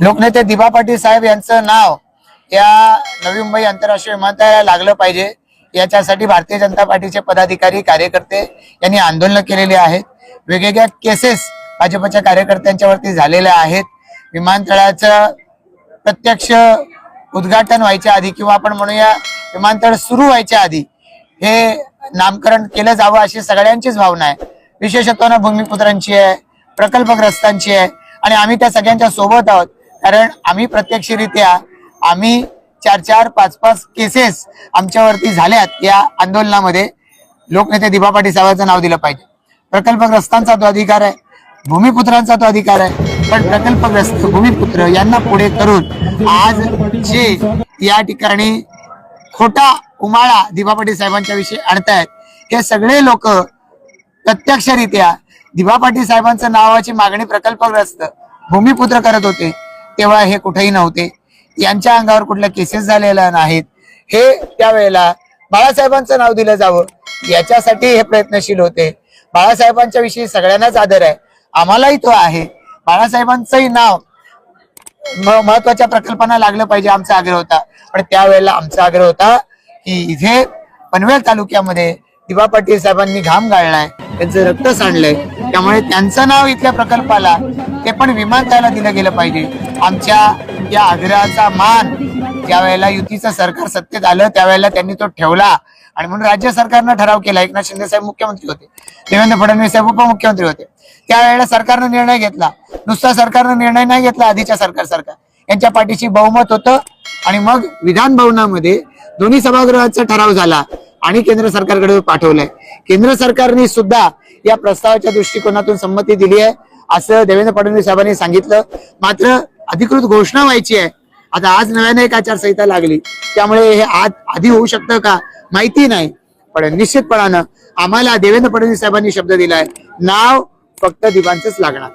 लोकनेते दिबा पाटील साहेब यांचं नाव या नवी मुंबई आंतरराष्ट्रीय विमानतळाला लागलं पाहिजे. याच्यासाठी भारतीय जनता पार्टीचे पदाधिकारी कार्यकर्ते यांनी आंदोलन केलेली आहेत. वेगवेगळ्या केसेस भाजपच्या कार्यकर्त्यांच्यावरती झालेल्या आहेत. विमानतळाचं प्रत्यक्ष उद्घाटन व्हायच्या आधी किंवा आपण म्हणूया विमानतळ सुरू व्हायच्या आधी हे नामकरण केलं जावं अशी सगळ्यांचीच भावना आहे. विशेषत्वानं भूमिपुत्रांची आहे प्रकल्पग्रस्तांची आहे आणि आम्ही त्या सगळ्यांच्या सोबत आहोत. कारण आम्ही प्रत्यक्षरित्या आम्ही चार चार पाच पाच केसेस आमच्यावरती झाल्यात या आंदोलनामध्ये. लोकनेते दिबा पाटील साहेबांचं नाव दिलं पाहिजे. प्रकल्पग्रस्तांचा तो अधिकार आहे भूमिपुत्रांचा तो अधिकार आहे. पण प्रकल्पग्रस्त भूमिपुत्र यांना पुढे करून आज जे या ठिकाणी खोटा उमाळा दिबा पाटील साहेबांच्या विषयी आणतायत हे सगळे लोक प्रत्यक्षरित्या दिबा पाटील साहेबांचं नावाची मागणी प्रकल्पग्रस्त भूमिपुत्र करत होते. तेव्हा हे कुठेही नव्हते. यांच्या अंगावर कुठल्या केसेस झालेल्या नाहीत. हे त्यावेळेला बाळासाहेबांचं नाव दिलं जावं. याच्यासाठी हे प्रयत्नशील होते. बाळासाहेबांच्या विषयी सगळ्यांनाच आदर आहे. आम्हालाही तो आहे. बाळासाहेबांचंही नाव महत्त्वाच्या प्रकल्पांना लागलं पाहिजे आमचा आग्रह होता. पण त्यावेळेला आमचा आग्रह होता की इथे पनवेल तालुक्यामध्ये दिवा पाटील साहेबांनी घाम गाळलाय. त्यांचं रक्त सांडलंय. त्यामुळे त्यांचं नाव इथल्या प्रकल्पाला ते पण विमानतळाला दिलं गेलं पाहिजे. आमच्या या आग्रहाचा मान ज्यावेळेला युतीचं सरकार सत्तेत आलं त्यावेळेला त्यांनी तो ठेवला. आणि म्हणून राज्य सरकारनं ठराव केला. एकनाथ शिंदे साहेब मुख्यमंत्री होते. देवेंद्र फडणवीस साहेब उपमुख्यमंत्री होते. त्यावेळेला सरकारनं निर्णय घेतला. नुसता सरकारनं निर्णय नाही घेतला आधीच्या सरकार सरकार यांच्या पाठीशी बहुमत होतं. आणि मग विधान भवनामध्ये दोन्ही सभागृहाचा ठराव झाला. आणि केंद्र सरकारकडे पाठवलंय. केंद्र सरकारने सुद्धा या प्रस्तावाच्या दृष्टिकोनातून संमती दिली आहे असं देवेंद्र फडणवीस साहेबांनी सांगितलं. मात्र अधिकृत घोषणा व्हायची आहे. आता आज नव्याने एक आचारसंहिता लागली. त्यामुळे हे आज आधी होऊ शकतं का माहिती नाही. पण निश्चितपणानं आम्हाला देवेंद्र फडणवीस साहेबांनी शब्द दिलाय. नाव फक्त दिवांचंच लागणार.